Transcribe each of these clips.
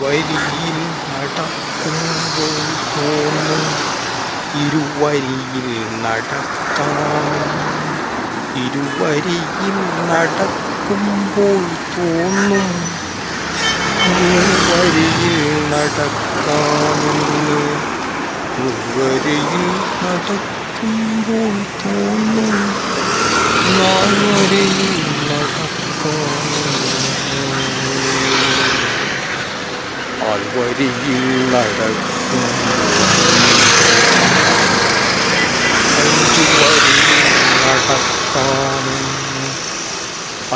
വരിയിൽ നടക്കുമ്പോൾ തോന്നും ഇരുവരിയിൽ നടക്കാം ഇരുവരിയിൽ നടക്കുമ്പോൾ തോന്നും വരിയിൽ നടക്കാമെന്ന്. വരിയിൽ നടക്കുമ്പോൾ തോന്നും നാൽവരിയിൽ നടക്കാമെന്ന് ആൾവരിയിൽ നടക്കുമ്പോൾ അഞ്ചു വരിയിൽ നടക്കാമെന്ന്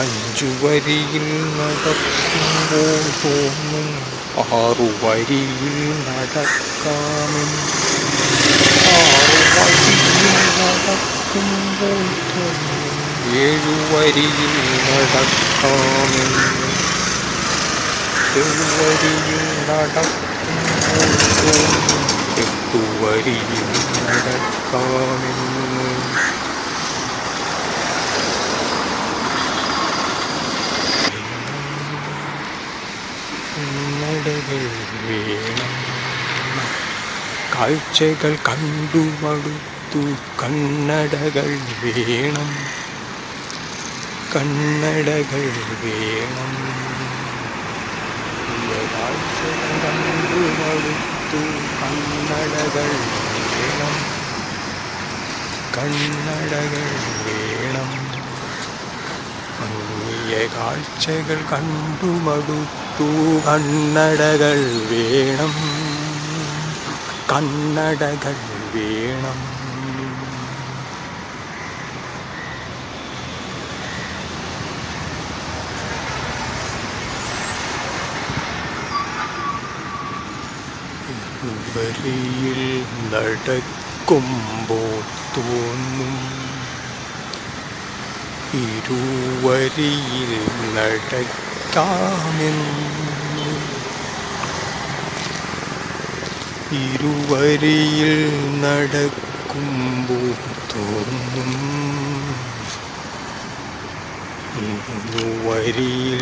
അഞ്ചു വരിയിൽ നടക്കുമ്പോൾ തോന്നും ആറു വരിയിൽ നടക്കാമെന്ന് ആറു വരിയിൽ നടക്കുമ്പോൾ തോന്നും ഏഴു വരിയിൽ വരിയിൽ നടക്കുമ്പോൾ തോന്നും എട്ടു വരിയിൽ നടക്കാമെന്ന് കണ്ണടകൾ വേണം കാഴ്ചകൾ കണ്ടു മടുത്തു കണ്ണടകൾ വേണം കണ്ണടകൾ വേണം കാഴ്ചകൾ കണ്ടു മടുത്തു കണ്ണടകൾ വേണം. കണ്ണടകൾ വേണം. ഭംഗിയ കാഴ്ചകൾ കണ്ടു മടുത്തു. കണ്ണടകൾ വേണം. കണ്ണടകൾ വേണം. വരിയിൽ നടക്കുമ്പോൾ തോന്നും ഇരുവരിയിൽ നടക്കാമെന്ന്. ഇരുവരിയിൽ നടക്കുമ്പോൾ തോന്നും വരിയിൽ